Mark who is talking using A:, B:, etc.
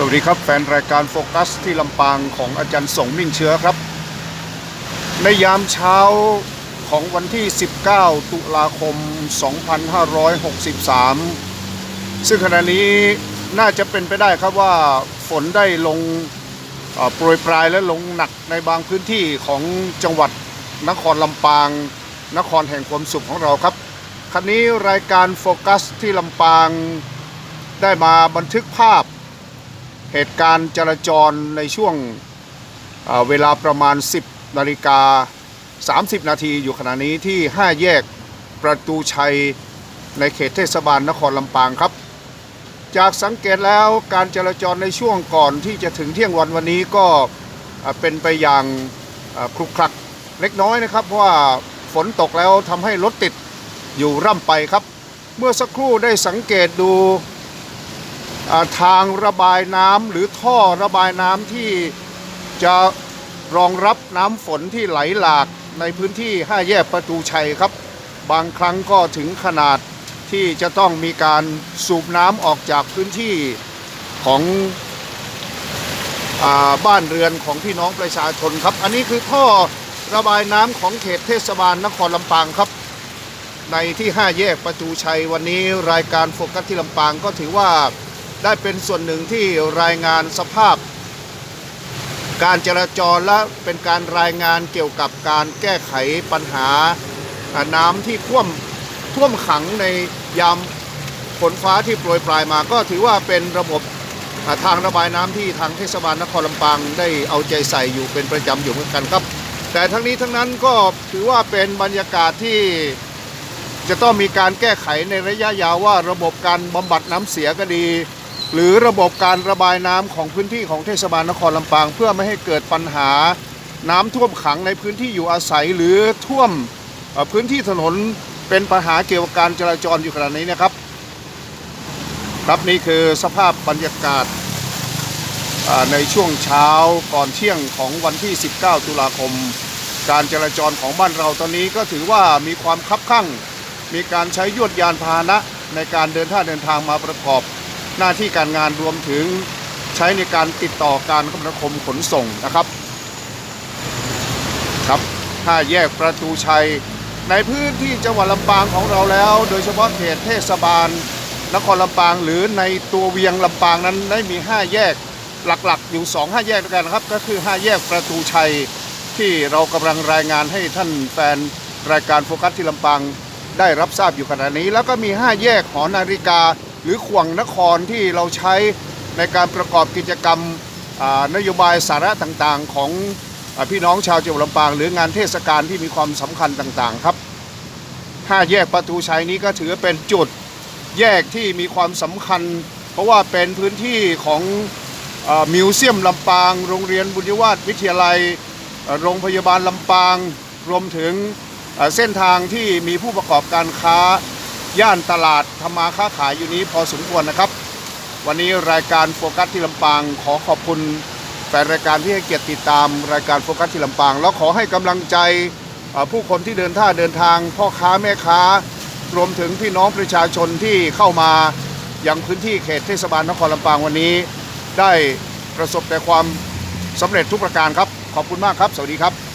A: สวัสดีครับแฟนรายการโฟกัสที่ลำปางของอาจารย์สงมิ่งเชื้อครับ ในยามเช้าของวันที่ 19 ตุลาคม 2563 ซึ่งขณะนี้น่าจะเป็นไปได้ครับว่าฝนได้ลงโปรยปลายและลงหนักในบางพื้นที่ของจังหวัดนครลำปาง นครแห่งความสุขของเราครับคันนี้รายการโฟกัสที่ลำปางได้มาบันทึกภาพ เหตุการณ์จราจรในช่วงเเวลาประมาณ 10นาฬิกา 30 นาทีอยู่ขณะนี้ที่ 5 แยกประตูชัยในเขตเทศบาลนครลำปางครับ จากสังเกตแล้วการจราจรในช่วงก่อนที่จะถึงเที่ยงวันวันนี้ก็เป็นไปอย่างคลุกคลักเล็กน้อยนะครับ เพราะว่าฝนตกแล้วทำให้รถติดอยู่ร่ำไปครับ เมื่อสักครู่ได้สังเกตดู ทางระบายน้ำหรือท่อระบายน้ำที่จะรองรับน้ำฝนที่ไหลหลากในพื้นที่ 5 แยกประตูชัยครับ บางครั้งก็ถึงขนาดที่จะต้องมีการสูบน้ำออกจากพื้นที่ของอบ้านเรือนของพี่น้องประชาชนครับ อันนี้คือท่อระบายน้ำของเขตเทศบาลนครลำปางครับ ในที่ 5 แยกประตูชัยวันนี้รายการโฟกัสที่ลำปางก็ถือว่า ได้เป็นส่วนหนึ่งที่รายงานสภาพ การจราจรและเป็นการรายงานเกี่ยวกับการแก้ไขปัญหาน้ำที่ท่วมท่วมขังในยามฝนฟ้าที่โปรยปลายมา ก็ถือว่าเป็นระบบทางระบายน้ำที่ทางเทศบาลนครลำปางได้เอาใจใส่อยู่เป็นประจำอยู่เหมือนกันครับ แต่ทั้งนี้ทั้งนั้นก็ถือว่าเป็นบรรยากาศที่จะต้องมีการแก้ไขในระยะยาวว่าระบบการบำบัดน้ำเสียก็ดี หรือระบบการระบายน้ำของพื้นที่ของเทศบาลนครลำปาง เพื่อไม่ให้เกิดปัญหาน้ำท่วมขังในพื้นที่อยู่อาศัยหรือท่วมพื้นที่ถนนเป็นปัญหาเกี่ยวกับการจราจรอยู่ขณะนี้นะครับ ครับนี่คือสภาพบรรยากาศในช่วงเช้าก่อนเที่ยงของวันที่ 19 ตุลาคม การจราจรของบ้านเราตอนนี้ก็ถือว่ามีความคับข้างมีการใช้ยวดยานพาหนะในการเดินท่าเดินทางมาประกอบ หน้าที่การงานรวมถึงใช้ในการติดต่อการคมนาคมขนส่งนะครับครับห้าแยกประตูชัย ในพื้นที่จังหวัดลำปางของเราแล้ว โดยเฉพาะเขตเทศบาล นครลำปางหรือในตัวเวียงลำปางนั้นได้มี 5 แยกหลักๆ อยู่ 2 5 แยกด้วยกันนะครับ ก็คือ 5 แยกประตูชัย ที่เรากำลังรายงานให้ท่านแฟนรายการโฟกัสที่ลำปางได้รับทราบอยู่ขณะนี้ แล้วก็มี 5 แยกหอนาฬิกา หรือขวงนครที่เราใช้ในการประกอบกิจกรรมนโยบายสาระต่างๆ ของพี่น้องชาวจังหวัดลำปาง หรืองานเทศกาลที่มีความสำคัญต่างๆครับ5แยกประตูชัยนี้ก็ถือเป็นจุดแยกที่มีความสำคัญ เพราะว่าเป็นพื้นที่ของอมิวเซียมลำปาง โรงเรียนบุญยวาสวิทยาลัย โรงพยาบาลลำปาง รวมถึงเส้นทางที่มีผู้ประกอบการค้า ย่านตลาดทำมาค้าขายอยู่นี้พอสมควรนะครับ วันนี้รายการโฟกัสที่ลำปางขอขอบคุณแฟนรายการที่ให้เกียรติติดตามรายการโฟกัสที่ลำปาง แล้วขอให้กำลังใจผู้คนที่เดินท่าเดินทาง พ่อค้าแม่ค้า รวมถึงพี่น้องประชาชนที่เข้ามายังพื้นที่เขตเทศบาลนครลำปางวันนี้ ได้ประสบแต่ความสำเร็จทุกประการครับ ขอบคุณมากครับ สวัสดีครับ